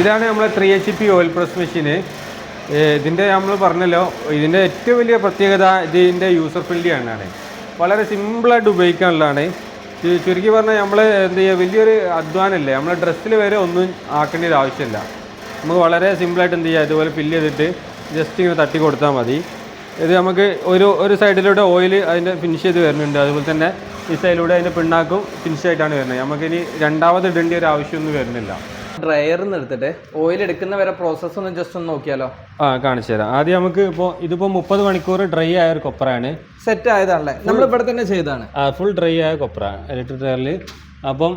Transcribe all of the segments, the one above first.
ഇതാണ് നമ്മളെ three H P oil press machine ഇതിന്റെ നമ്മൾ പറഞ്ഞല്ലോ ഇതിന്റെ ഏറ്റവും വലിയ പ്രത്യേകത ഇതിന്റെ യൂസർ ഫ്രണ്ട്ലി ആണ് വളരെ സിമ്പിളായിട്ട് ഉപയോഗിക്കാനുള്ളതാണ്. ചുരുക്കി പറഞ്ഞാൽ നമ്മൾ എന്ത് ചെയ്യുക വലിയൊരു അധ്വാനമല്ലേ നമ്മളെ ഡ്രസ്സിൽ വരെ ഒന്നും ആക്കേണ്ട ഒരു ആവശ്യമില്ല. നമുക്ക് വളരെ സിമ്പിളായിട്ട് എന്ത് ചെയ്യുക ഇതുപോലെ ഫില്ല് ചെയ്തിട്ട് ജസ്റ്റ് ഇങ്ങനെ തട്ടി കൊടുത്താൽ മതി. ഇത് നമുക്ക് ഒരു ഒരു സൈഡിലൂടെ ഓയിൽ അതിന്റെ ഫിനിഷ് ചെയ്ത് വരുന്നുണ്ട്. അതുപോലെ തന്നെ ഈ സൈഡിലൂടെ അതിന്റെ പിണ്ണാക്കും ഫിനിഷ് ആയിട്ടാണ് വരുന്നത്. നമുക്കിനി രണ്ടാമത് ഇടേണ്ട ഒരു ആവശ്യമൊന്നും വരുന്നില്ല. ഡ്രയർ എടുത്തിട്ട് ഓയിൽ എടുക്കുന്ന വരെ പ്രോസസ്സ് ഒന്ന് ജസ്റ്റ് ഒന്ന് നോക്കിയാലോ? ആ കാണിച്ചു തരാം. ആദ്യം നമുക്ക് ഇപ്പോ ഇതിപ്പോ മുപ്പത് മണിക്കൂർ ഡ്രൈ ആയ ഒരു കൊപ്രയാണ് സെറ്റ് ആയതാണല്ലേ? നമ്മൾ ഇവിടെ തന്നെ ചെയ്താണ് ഫുൾ ഡ്രൈ ആയ കൊപ്ര ഇലക്ട്രിക് ഡ്രയറിൽ അപ്പം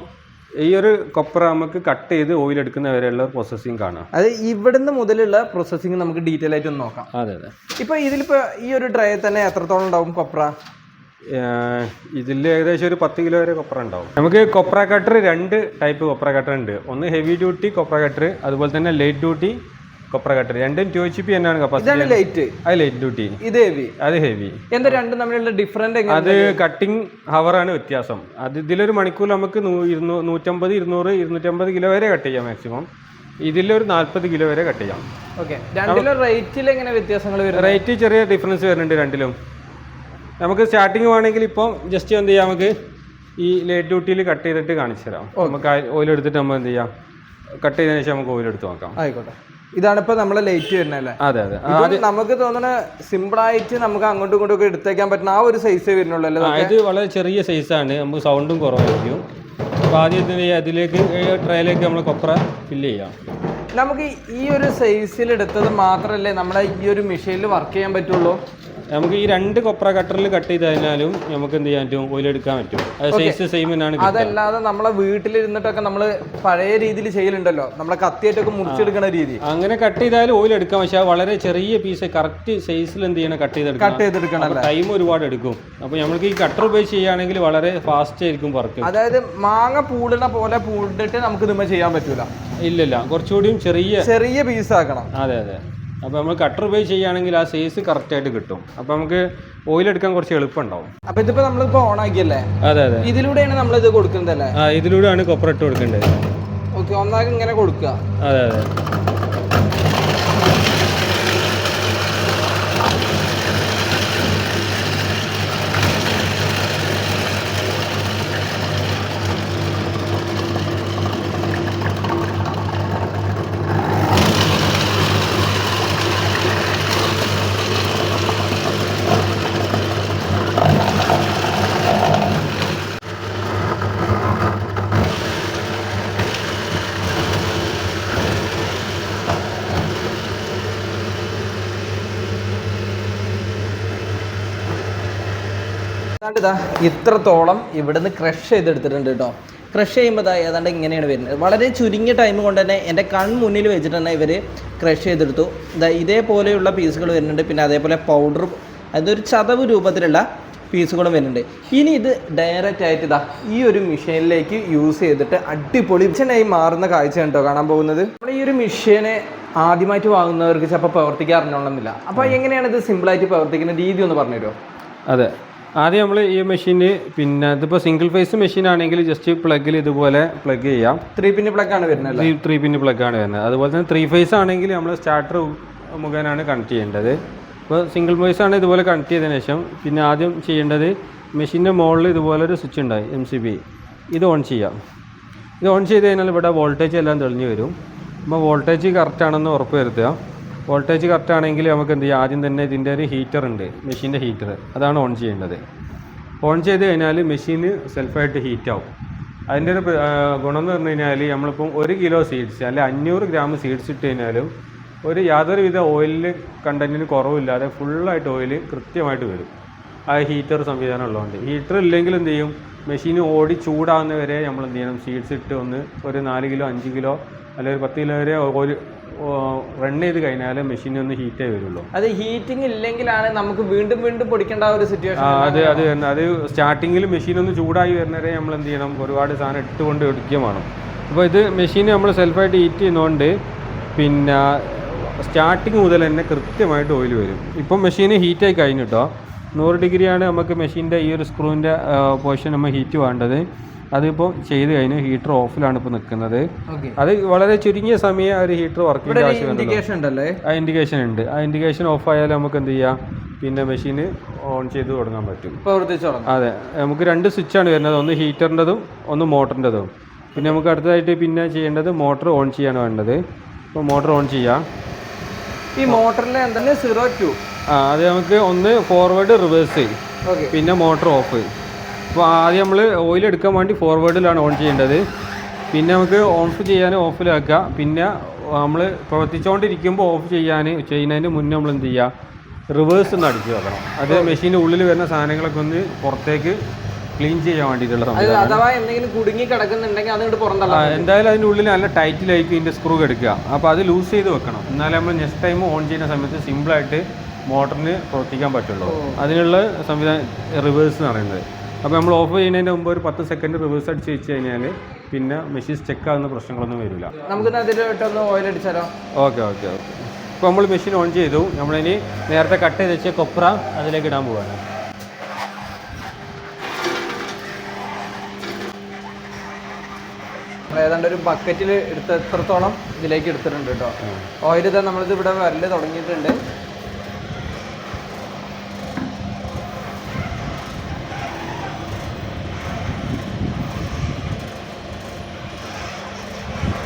ഈ ഒരു കൊപ്ര നമുക്ക് കട്ട് ചെയ്ത് ഓയിൽ എടുക്കുന്ന വരെയുള്ള പ്രോസസ്സിങ് കാണാം. അത് ഇവിടുന്ന് മുതലുള്ള പ്രോസസ്സിങ് നമുക്ക് ഡീറ്റെയിൽ ആയിട്ട് ഒന്ന് നോക്കാം. അതെ അതെ. ഇപ്പൊ ഇതിലിപ്പോ ഈ ഒരു ഡ്രൈ തന്നെ എത്രത്തോളം ഉണ്ടാവും കൊപ്ര? ഇതിൽ ഏകദേശം ഒരു പത്ത് കിലോ വരെ കൊപ്ര ഉണ്ടാവും. നമുക്ക് കൊപ്ര കട്ടർ രണ്ട് ടൈപ്പ് കൊപ്ര കട്ടർ ഉണ്ട്. ഒന്ന് ഹെവി ഡ്യൂട്ടി കൊപ്ര കട്ടർ അതുപോലെ തന്നെ ലൈറ്റ് ഡ്യൂട്ടി കൊപ്ര കട്ടർ രണ്ടും ടു എച്ച് പി തന്നെയാണ് കപ്പാസിറ്റി ലൈറ്റ് അത് ലൈറ്റ് ഡ്യൂട്ടി ഇത് ഹെവി അത് ഹെവി എന്താ രണ്ടും തമ്മിലുള്ള ഡിഫറന്റ് അത് കട്ടിങ് ഹവറാണ് വ്യത്യാസം. അത് ഇതിലൊരു മണിക്കൂർ നമുക്ക് നൂറ്റമ്പത് ഇരുന്നൂറ് ഇരുന്നൂറ്റമ്പത് കിലോ വരെ കട്ട് ചെയ്യാം മാക്സിമം ഇതിലൊരു നാൽപ്പത് കിലോ വരെ കട്ട് ചെയ്യാം. ഓക്കെ രണ്ടിലും റേറ്റിൽ എങ്ങനെ വ്യത്യാസങ്ങൾ വരും റേറ്റ് ചെറിയ ഡിഫറൻസ് വരുന്നുണ്ട് രണ്ടിലും. നമുക്ക് സ്റ്റാർട്ടിങ് വേണമെങ്കിൽ ഇപ്പോൾ ജസ്റ്റ് എന്ത് ചെയ്യാം നമുക്ക് ഈ ലേറ്റ് ഡ്യൂട്ടിയിൽ കട്ട് ചെയ്തിട്ട് കാണിച്ചു തരാം. നമുക്ക് ഓയിൽ എടുത്തിട്ട് നമ്മൾ എന്ത് ചെയ്യാം? കട്ട് ചെയ്തതിനു ശേഷം നമുക്ക് ഓയിൽ എടുത്ത് നോക്കാം. ആയിക്കോട്ടെ. ഇതാണ് ഇപ്പൊ നമ്മളെ ലൈറ്റ് വരുന്നല്ലേ അതെ അതെ. നമുക്ക് തോന്നുന്ന സിമ്പിൾ ആയിട്ട് നമുക്ക് അങ്ങോട്ടും ഇങ്ങോട്ടും ഒക്കെ എടുത്തേക്കാൻ പറ്റുന്ന ആ ഒരു സൈസേ വരുന്നുള്ളൂ അല്ലേ ഇത് വളരെ ചെറിയ സൈസാണ് നമുക്ക് സൗണ്ടും കുറവായിരിക്കും. അപ്പൊ ആദ്യം അതിലേക്ക് ട്രയിലേക്ക് നമ്മൾ കൊപ്ര ഫില്ല് ചെയ്യാം. നമുക്ക് ഈ ഒരു സൈസിൽ എടുത്തത് മാത്രമല്ലേ നമ്മുടെ ഈ ഒരു മെഷീനിൽ വർക്ക് ചെയ്യാൻ പറ്റുള്ളൂ? നമുക്ക് ഈ രണ്ട് കൊപ്ര കട്ടറിൽ കട്ട് ചെയ്ത് കഴിഞ്ഞാലും നമുക്ക് എന്ത് ചെയ്യാൻ പറ്റും? ഓയിൽ എടുക്കാൻ പറ്റും. അത് സൈസ് സെയിം തന്നെയാണ് അതല്ലാതെ നമ്മളെ വീട്ടിലിരുന്നിട്ടൊക്കെ നമ്മൾ പഴയ രീതിയിൽ ചെയ്യലുണ്ടല്ലോ. നമ്മളെ കത്തിയായിട്ടൊക്കെ മുറിച്ചെടുക്കുന്ന രീതി. അങ്ങനെ കട്ട് ചെയ്താലും ഓയിൽ എടുക്കാം. പക്ഷെ വളരെ ചെറിയ പീസ് കറക്റ്റ് സൈസിൽ എന്ത് ചെയ്യണം? കട്ട് ചെയ്ത് കട്ട് ചെയ്തെടുക്കണം ടൈം ഒരുപാട് എടുക്കും. അപ്പോൾ നമ്മൾക്ക് ഈ കട്ടർ ഉപയോഗിച്ച് ചെയ്യുകയാണെങ്കിൽ വളരെ ഫാസ്റ്റ് ആയിരിക്കും വർക്ക് അതായത് മാങ്ങ പൂടണ പോലെ പൂണ്ടിട്ട് നമുക്ക് ഇതുമ്മ ചെയ്യാൻ പറ്റൂല. ഇല്ലല്ല. കുറച്ചുകൂടിയും ചെറിയ ചെറിയ പീസ് ആക്കണം. അതെ അതെ. അപ്പോൾ നമ്മൾ കട്ടർ ഉപയോഗിച്ച് ചെയ്യുകയാണെങ്കിൽ ആ സൈസ് കറക്റ്റായിട്ട് കിട്ടും. അപ്പോൾ നമുക്ക് ഓയിൽ എടുക്കാൻ കുറച്ച് എളുപ്പമുണ്ടാവും. അപ്പൊ ഇതിപ്പോ നമ്മളിപ്പോ ഓൺ ആക്കിയല്ലേ? അതെ അതെ. ഇതിലൂടെയാണ് നമ്മൾ ഇത് കൊടുക്കുന്നത് അല്ലേ ആ ഇതിലൂടെയാണ് കൊപ്ര ഇട്ട് കൊടുക്കേണ്ടത്. ഓക്കെ ഒന്നാകെ ഇങ്ങനെ കൊടുക്കുക. അതെ അതെ. ഏതാണ്ട് ഇതാ ഇത്രത്തോളം ഇവിടുന്ന് ക്രഷ് ചെയ്തെടുത്തിട്ടുണ്ട് കേട്ടോ. ക്രഷ് ചെയ്യുമ്പോൾ ഇതാ ഏതാണ്ട് ഇങ്ങനെയാണ് വരുന്നത്. വളരെ ചുരുങ്ങിയ ടൈം കൊണ്ട് തന്നെ എന്റെ കൺമുന്നിൽ വെച്ചിട്ട് തന്നെ ഇവർ ക്രഷ് ചെയ്തെടുത്തു. ഇതാ ഇതേപോലെയുള്ള പീസുകൾ വരുന്നുണ്ട്. പിന്നെ അതേപോലെ പൗഡർ അതൊരു ചതവ് രൂപത്തിലുള്ള പീസുകളും വരുന്നുണ്ട്. ഇനി ഇത് ഡയറക്റ്റ് ആയിട്ട് ഇതാ ഈ ഒരു മെഷീനിലേക്ക് യൂസ് ചെയ്തിട്ട് അടിപൊളി മിഷനായി മാറുന്ന കാഴ്ചയാണ് കേട്ടോ കാണാൻ പോകുന്നത്. നമ്മൾ ഈ ഒരു മെഷീനെ ആദ്യമായിട്ട് വാങ്ങുന്നവർക്ക് ചിലപ്പോൾ പ്രവർത്തിക്കാൻ അറിഞ്ഞോളന്നില്ല അപ്പോൾ എങ്ങനെയാണ് ഇത് സിമ്പിളായിട്ട് പ്രവർത്തിക്കുന്ന രീതി ഒന്ന് പറഞ്ഞുതരുമോ? അതെ. ആദ്യം നമ്മൾ ഈ മെഷീന് പിന്നെ ഇതിപ്പോൾ സിംഗിൾ ഫേസ് മെഷീൻ ആണെങ്കിൽ ജസ്റ്റ് പ്ലഗിൽ ഇതുപോലെ പ്ലഗ് ചെയ്യാം. ത്രീ പിന്ന് പ്ലഗ് ആണ് വരുന്നത് ത്രീ ത്രീ പിന്ന് പ്ലഗ് ആണ് വരുന്നത്. അതുപോലെ തന്നെ ത്രീ ഫേസ് ആണെങ്കിൽ നമ്മൾ സ്റ്റാർട്ടർ മുഖേനയാണ് കണക്ട് ചെയ്യേണ്ടത്. ഇപ്പോൾ സിംഗിൾ ഫേസ് ആണ് ഇതുപോലെ കണക്ട് ചെയ്തതിന് ശേഷം പിന്നെ ആദ്യം ചെയ്യേണ്ടത് മെഷീന്റെ മുകളിൽ ഇതുപോലെ ഒരു സ്വിച്ച് ഉണ്ടായി എം സി ബി ഇത് ഓൺ ചെയ്യാം. ഇത് ഓൺ ചെയ്ത് കഴിഞ്ഞാൽ ഇവിടെ വോൾട്ടേജ് എല്ലാം തെളിഞ്ഞു വരും. അപ്പോൾ വോൾട്ടേജ് കറക്റ്റ് ആണെന്ന് ഉറപ്പ് വരുത്തുക. വോൾട്ടേജ് കറക്റ്റ് ആണെങ്കിൽ നമുക്ക് എന്ത് ചെയ്യാം? ആദ്യം തന്നെ ഇതിന്റെ ഒരു ഹീറ്റർ ഉണ്ട്. മെഷീന്റെ ഹീറ്റർ അതാണ് ഓൺ ചെയ്യേണ്ടത്. ഓൺ ചെയ്ത് കഴിഞ്ഞാൽ മെഷീന് സെൽഫായിട്ട് ഹീറ്റ് ആവും. അതിന്റെ ഒരു ഗുണം എന്ന് പറഞ്ഞു കഴിഞ്ഞാൽ നമ്മളിപ്പം ഒരു കിലോ സീഡ്സ് അല്ലെ അഞ്ഞൂറ് ഗ്രാം സീഡ്സ് ഇട്ട് കഴിഞ്ഞാലും ഒരു യാതൊരുവിധ ഓയിലിൽ കണ്ടന്റിന് കുറവില്ലാതെ ഫുള്ളായിട്ട് ഓയിൽ കൃത്യമായിട്ട് വരും. ആ ഹീറ്റർ സംവിധാനം ഉള്ളതുകൊണ്ട്. ഹീറ്റർ ഇല്ലെങ്കിൽ എന്ത് ചെയ്യും? മെഷീൻ ഓടി ചൂടാകുന്നവരെ നമ്മൾ എന്ത് ചെയ്യണം? സീഡ്സ് ഇട്ട് ഒന്ന് ഒരു നാല് കിലോ അഞ്ച് കിലോ അല്ലെങ്കിൽ ഒരു പത്ത് കിലോ വരെ ഒരു റൺ ചെയ്ത് കഴിഞ്ഞാൽ മെഷീൻ ഒന്ന് ഹീറ്റേ വരുള്ളൂ. അത് ഹീറ്റിംഗ് ഇല്ലെങ്കിലാണ് നമുക്ക് വീണ്ടും വീണ്ടും പൊടിക്കേണ്ട ഒരു സിറ്റുവേഷൻ അത് അത് തന്നെ. അത് സ്റ്റാർട്ടിങ്ങിൽ മെഷീൻ ഒന്ന് ചൂടായി വരുന്നവരെ നമ്മൾ എന്ത് ചെയ്യണം? ഒരുപാട് സാധനം ഇട്ടുകൊണ്ട് എടുക്കുകയും വേണം. അപ്പോൾ ഇത് മെഷീൻ നമ്മൾ സെൽഫായിട്ട് ഹീറ്റ് ചെയ്യുന്നതുകൊണ്ട് പിന്നെ സ്റ്റാർട്ടിങ് മുതൽ തന്നെ കൃത്യമായിട്ട് ഓയിൽ വരും. ഇപ്പം മെഷീൻ ഹീറ്റായി കഴിഞ്ഞിട്ടോ? നൂറ് ഡിഗ്രിയാണ് നമുക്ക് മെഷീന്റെ ഈ ഒരു സ്ക്രൂവിന്റെ പൊസിഷൻ നമ്മൾ ഹീറ്റ് വേണ്ടത്. അതിപ്പോൾ ചെയ്ത് കഴിഞ്ഞ് ഹീറ്റർ ഓഫിലാണ് ഇപ്പോൾ നിൽക്കുന്നത് അത് വളരെ ചുരുങ്ങിയ സമയം ഒരു ഹീറ്റർ വർക്ക് ചെയ്യേണ്ട ഒരു ആവശ്യം ഇൻഡിക്കേഷൻ ഉണ്ടല്ലേ? ആ ഇൻഡിക്കേഷൻ ഉണ്ട്. ആ ഇൻഡിക്കേഷൻ ഓഫ് ആയാലും നമുക്ക് എന്ത് ചെയ്യാം? പിന്നെ മെഷീന് ഓൺ ചെയ്ത് തുടങ്ങാൻ പറ്റും. അതെ. നമുക്ക് രണ്ട് സ്വിച്ചാണ് വരുന്നത്. ഒന്ന് ഹീറ്ററിന്റെതും ഒന്ന് മോട്ടറിന്റെതും. പിന്നെ നമുക്ക് അടുത്തതായിട്ട് പിന്നെ ചെയ്യേണ്ടത് മോട്ടർ ഓൺ ചെയ്യാണ് വേണ്ടത്. അപ്പോൾ മോട്ടർ ഓൺ ചെയ്യാം. ഈ മോട്ടറിൽ എന്താണ് സീറോ ടു ആ അത് നമുക്ക് ഒന്ന് ഫോർവേഡ് റിവേഴ്സ് പിന്നെ മോട്ടർ ഓഫ് അപ്പോൾ ആദ്യം നമ്മൾ ഓയിൽ എടുക്കാൻ വേണ്ടി ഫോർവേഡിലാണ് ഓൺ ചെയ്യേണ്ടത്. പിന്നെ നമുക്ക് ഓഫ് ചെയ്യാൻ ഓഫിലാക്കുക പിന്നെ നമ്മൾ പ്രവർത്തിച്ചുകൊണ്ടിരിക്കുമ്പോൾ ഓഫ് ചെയ്യാൻ ചെയ്യുന്നതിന് മുന്നേ നമ്മൾ എന്ത് ചെയ്യുക റിവേഴ്സ് ഒന്ന് അടിച്ചു വെക്കണം. അത് മെഷീന്റെ ഉള്ളിൽ വരുന്ന സാധനങ്ങളൊക്കെ ഒന്ന് പുറത്തേക്ക് ക്ലീൻ ചെയ്യാൻ വേണ്ടിയിട്ടുള്ള അഥവാ എന്തെങ്കിലും കുടുങ്ങി കിടക്കുന്നുണ്ടെങ്കിൽ അതിങ്ങോട്ട് പുറന്തള്ളാം എന്തായാലും അതിന്റെ ഉള്ളിൽ നല്ല ടൈറ്റിലായിരിക്കും ഇതിന്റെ സ്ക്രൂ എടുക്കുക. അപ്പോൾ അത് ലൂസ് ചെയ്ത് വെക്കണം. എന്നാലേ നമ്മൾ നെക്സ്റ്റ് ടൈം ഓൺ ചെയ്യുന്ന സമയത്ത് സിമ്പിളായിട്ട് മോട്ടറിന് പ്രവർത്തിക്കാൻ പറ്റുള്ളൂ. അതിനുള്ള സംവിധാനം റിവേഴ്സ് എന്ന് പറയുന്നത്. അപ്പോൾ നമ്മൾ ഓഫ് ചെയ്യുന്നതിന് മുമ്പ് ഒരു പത്ത് സെക്കൻഡ് റിവേഴ്സ് അടിച്ച് വെച്ച് കഴിഞ്ഞാൽ പിന്നെ മെഷീൻ സ്റ്റെക്ക് ആകുന്ന പ്രശ്നങ്ങളൊന്നും വരില്ല. നമുക്ക് അതിലോട്ടൊന്ന് ഓയിൽ അടിച്ചാലോ? Okay okay okay. ഇപ്പോൾ നമ്മൾ മെഷീൻ ഓൺ ചെയ്തു. നമ്മളിനി നേരത്തെ കട്ട് ചെയ്ത് വെച്ച കൊപ്ര അതിലേക്ക് ഇടാൻ പോവാണ്. ഏതാണ്ട് ഒരു ബക്കറ്റിൽ എടുത്ത് എത്രത്തോളം ഇതിലേക്ക് എടുത്തിട്ടുണ്ട് കേട്ടോ ഓയിൽ ഇതാ നമ്മളിത് ഇവിടെ വരൽ തുടങ്ങിയിട്ടുണ്ട്.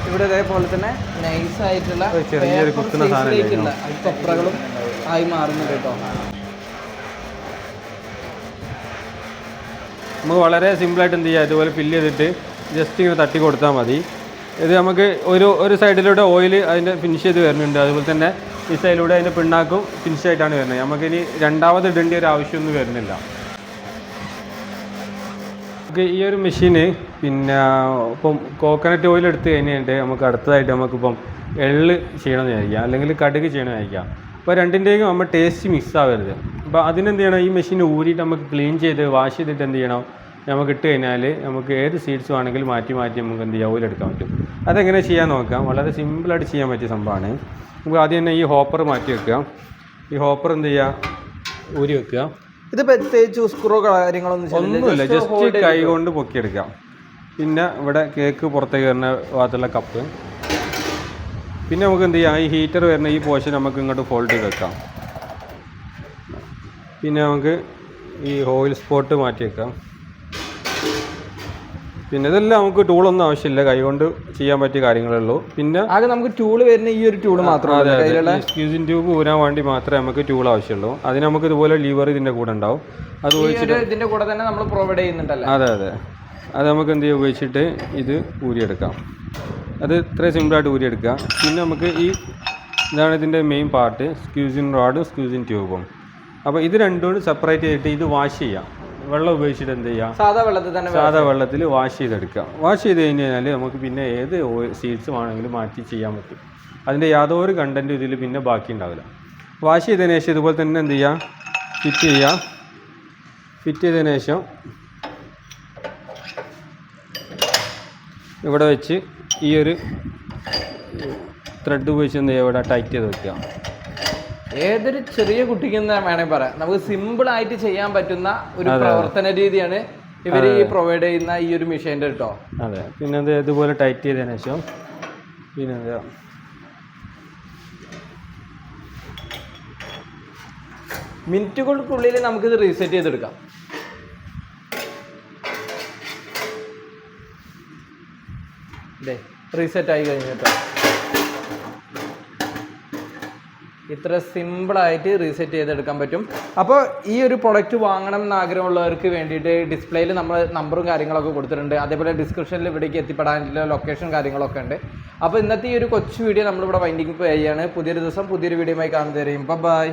ഇവിടെ ഇതേപോലെ തന്നെ നൈസായിട്ടുള്ള ലേക്കുള്ള കൊപ്രകളും ആയി മാറുന്നുണ്ട് കേട്ടോ. നമുക്ക് വളരെ സിമ്പിളായിട്ട് എന്ത് ചെയ്യുക ഇതുപോലെ ഫില്ല് ചെയ്തിട്ട് ജസ്റ്റ് ഇങ്ങനെ തട്ടി കൊടുത്താൽ മതി. ഇത് നമുക്ക് ഒരു ഒരു സൈഡിലൂടെ ഓയിൽ അതിന്റെ ഫിനിഷ് ചെയ്ത് വരുന്നുണ്ട്. അതുപോലെ തന്നെ ഈ സൈഡിലൂടെ അതിന്റെ പിണ്ണാക്കും ഫിനിഷ് ആയിട്ടാണ് വരുന്നത്. നമുക്കിനി രണ്ടാമത് ഇടേണ്ട ഒരു ആവശ്യമൊന്നും വരുന്നില്ല. ഈ ഒരു മെഷീന് പിന്നെ ഇപ്പം കോക്കനട്ട് ഓയിൽ എടുത്ത് കഴിഞ്ഞിട്ട് നമുക്ക് അടുത്തതായിട്ട് നമുക്കിപ്പം എള്ള് ചെയ്യണമെന്ന് വിചാരിക്കാം. അല്ലെങ്കിൽ കടുക് ചെയ്യണമെന്ന് വിചാരിക്കാം. അപ്പോൾ രണ്ടിന്റെയും നമ്മൾ ടേസ്റ്റ് മിക്സ് ആവരുത്. അപ്പോൾ അതിനെന്ത് ചെയ്യണം? ഈ മെഷീൻ ഊരിയിട്ട് നമുക്ക് ക്ലീൻ ചെയ്ത് വാഷ് ചെയ്തിട്ട് എന്ത് ചെയ്യണം? നമുക്ക് ഇട്ട് കഴിഞ്ഞാൽ നമുക്ക് ഏത് സീഡ്സ് വേണമെങ്കിലും മാറ്റി മാറ്റി നമുക്ക് എന്ത് ചെയ്യാം? ഓയിൽ എടുക്കാൻ പറ്റും. അതെങ്ങനെ ചെയ്യാൻ നോക്കാം. വളരെ സിമ്പിളായിട്ട് ചെയ്യാൻ പറ്റിയ സംഭവമാണ്. നമുക്ക് ആദ്യം തന്നെ ഈ ഹോപ്പർ മാറ്റി വെക്കുക. ഈ ഹോപ്പർ എന്ത് ചെയ്യുക? ഊരി വെക്കുക. ഇത് പ്രത്യേകിച്ച് സ്ക്രൂ കാര്യങ്ങളൊന്നും. ഒന്നുമില്ല ജസ്റ്റ് കൈ കൊണ്ട് പൊക്കിയെടുക്കാം. പിന്നെ ഇവിടെ കേക്ക് പുറത്തേക്ക് വരുന്ന ഭാഗത്തുള്ള കപ്പ്. പിന്നെ നമുക്ക് എന്ത് ചെയ്യാം ഈ ഹീറ്റർ വരുന്ന ഈ പോർഷൻ നമുക്ക് ഇങ്ങോട്ട് ഫോൾഡ് ചെയ്ത് വെക്കാം. പിന്നെ നമുക്ക് ഈ ഓയിൽ സ്പോട്ട് മാറ്റി വെക്കാം പിന്നെ ഇതെല്ലാം നമുക്ക് ടൂൾ ഒന്നും ആവശ്യമില്ല. കൈകൊണ്ട് ചെയ്യാൻ പറ്റിയ കാര്യങ്ങളേ ഉള്ളൂ. പിന്നെ ആകെ നമുക്ക് ടൂൾ വരുന്ന ഈ ഒരു ടൂൾ മാത്രമാണ് സ്ക്യൂസിൻ ട്യൂബ് ഊരാൻ വേണ്ടി മാത്രമേ നമുക്ക് ടൂൾ ആവശ്യമുള്ളൂ. അതിന് നമുക്ക് ഇതുപോലെ ലീവർ ഇതിന്റെ കൂടെ ഉണ്ടാവും. അത് ഇതിന്റെ കൂടെ തന്നെ നമ്മൾ പ്രൊവൈഡ് ചെയ്യുന്നുണ്ടല്ലോ? അതെ അതെ. അത് നമുക്ക് എന്ത് ചെയ്യുക ഉപയോഗിച്ചിട്ട് ഇത് ഊരിയെടുക്കാം. അത് ഇത്രയും സിമ്പിളായിട്ട് ഊരിയെടുക്കുക. പിന്നെ നമുക്ക് ഈ ഇതാണ് ഇതിന്റെ മെയിൻ പാർട്ട് സ്ക്യൂസിൻ റോഡും സ്ക്യൂസിൻ ട്യൂബും അപ്പോൾ ഇത് രണ്ടും സെപ്പറേറ്റ് ചെയ്തിട്ട് ഇത് വാഷ് ചെയ്യാം. വെള്ളം ഉപയോഗിച്ചിട്ട് എന്ത് ചെയ്യാം? സാധാ വെള്ളത്തിൽ തന്നെ സാധാ വെള്ളത്തിൽ വാഷ് ചെയ്തെടുക്കാം വാഷ് ചെയ്ത് കഴിഞ്ഞ് കഴിഞ്ഞാൽ നമുക്ക് പിന്നെ ഏത് സീഡ്സ് വേണമെങ്കിലും മാറ്റി ചെയ്യാൻ പറ്റും. അതിന്റെ യാതൊരു കണ്ടന്റും ഇതിൽ പിന്നെ ബാക്കി ഉണ്ടാവില്ല. വാഷ് ചെയ്തതിന് ശേഷം ഇതുപോലെ തന്നെ എന്ത് ചെയ്യാം? ഫിറ്റ് ചെയ്യാം. ഫിറ്റ് ചെയ്തതിന് ശേഷം ഇവിടെ വെച്ച് ഈ ഒരു ത്രെഡ് ഉപയോഗിച്ച് എന്ത് ചെയ്യുക ഇവിടെ ടൈറ്റ് ചെയ്ത് വെക്കുക. ഏതൊരു ചെറിയ കുട്ടിക്ക് എന്ന് വേണമെങ്കിൽ പറയാം. നമുക്ക് സിമ്പിൾ ആയിട്ട് ചെയ്യാൻ പറ്റുന്ന ഒരു പ്രവർത്തന രീതിയാണ് ഇവർ ഈ പ്രൊവൈഡ് ചെയ്യുന്ന ഈ ഒരു മെഷീന്റെ കേട്ടോ അതെ പിന്നെ അത് ഇതുപോലെ ടൈറ്റ് ചെയ്തതിനു ശേഷം പിന്നെ എന്താ? മിനിറ്റുകൾക്കുള്ളിൽ നമുക്കിത് റീസെറ്റ് ചെയ്തെടുക്കാം. റീസെറ്റ് ആയി കഴിഞ്ഞു ഇത്ര സിമ്പിളായിട്ട് റീസെറ്റ് ചെയ്തെടുക്കാൻ പറ്റും. അപ്പോൾ ഈ ഒരു പ്രൊഡക്റ്റ് വാങ്ങണം എന്ന് ആഗ്രഹമുള്ളവർക്ക് വേണ്ടിയിട്ട് ഡിസ്പ്ലേയിൽ നമ്മൾ നമ്പറും കാര്യങ്ങളൊക്കെ കൊടുത്തിട്ടുണ്ട്. അതേപോലെ ഡിസ്ക്രിപ്ഷനിൽ ഇവിടേക്ക് എത്തിപ്പെടാനുള്ള ലൊക്കേഷൻ കാര്യങ്ങളൊക്കെ ഉണ്ട്. അപ്പോൾ ഇന്നത്തെ ഈ ഒരു കൊച്ചു വീഡിയോ നമ്മളിവിടെ വൈൻഡിങ് ചെയ്യുകയാണ് പുതിയൊരു ദിവസം പുതിയൊരു വീഡിയോയുമായി കാണുന്നതായിരിക്കും ബൈ